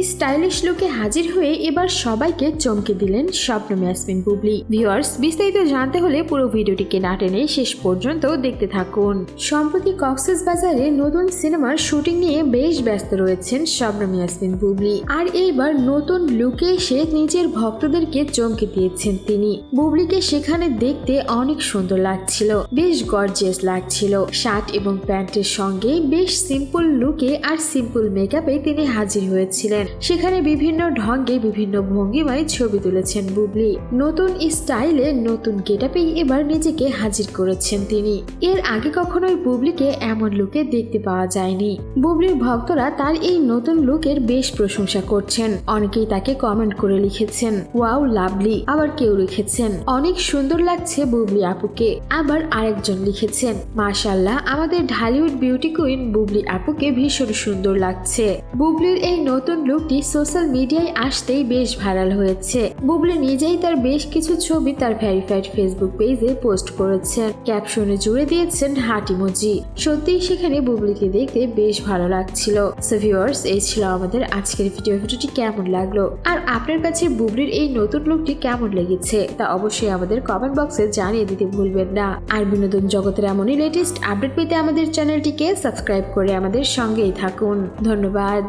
Stylish লুকে হাজির হয়ে এবার সবাইকে চমকে দিলেন স্বপ্নম ইয়াসমিন বুবলি। ভিউয়ার্স বিস্তারিত জানতে হলে পুরো ভিডিওটিকে না টেনে শেষ পর্যন্ত দেখতে থাকুন। সম্প্রতি কক্সেস বাজারে নতুন সিনেমার শুটিং নিয়ে বেশ ব্যস্ত রয়েছেন শবনম ইয়াসমিন বুবলি। আর এইবার নতুন লুকে এসে নিজের ভক্তদেরকে চমকে দিয়েছেন তিনি। বুবলিকে সেখানে দেখতে অনেক সুন্দর লাগছিল, বেশ গর্জিয়াস লাগছিল। শার্ট এবং প্যান্টের সঙ্গে বেশ সিম্পল লুকে আর সিম্পল মেকআপে তিনি হাজির হয়েছিলেন। সেখানে বিভিন্ন ঢঙ্গে বিভিন্ন ভঙ্গিমায় ছবি তুলেছেন বুবলি। নতুন স্টাইলে নতুন গেটাপেই এবার নিজেকে হাজির করেছেন তিনি। এর আগে কখনোই বুবলিকে এমন লুকে দেখতে পাওয়া যায়নি। বুবলির ভক্তরা তার এই নতুন লুকের বেশ প্রশংসা করছেন। অনেকেই তাকে কমেন্ট করে লিখেছেন, ওয়াও, লাভলি। আবার কেউ লিখেছেন, অনেক সুন্দর লাগছে বুবলি আপুকে। আবার আরেকজন লিখেছেন মাশাল্লাহ আমাদের ঢালিউড বিউটি কুইন বুবলি আপুকে ভীষণ সুন্দর লাগছে। বুবলির এই নতুন লুকটি সোশ্যাল মিডিয়ায় আসতেই বেশ ভাইরাল হয়েছে। বুবলি নিজেই তার বেশ কিছু ছবি তার ভেরিফাইড ফেসবুক পেজে পোস্ট করেছেন। ক্যাপশনে জুড়ে দিয়েছেন হার্ট ইমোজি সত্যিই সেখানে বুবলিকে দেখতে বেশ ভালো লাগছিল। সো ভিউয়ার্স এই ছিল আমাদের আজকের ভিডিও ভিডিওটি কেমন লাগল? আর আপনার কাছে বুবলির এই নতুন লুকটি কেমন লেগেছে? তা অবশ্যই আমাদের কমেন্ট বক্সে জানিয়ে দিতে ভুলবেন না। আর বিনোদন জগতের এমনই লেটেস্ট আপডেট পেতে আমাদের চ্যানেলটিকে সাবস্ক্রাইব করে আমাদের সঙ্গেই থাকুন। ধন্যবাদ।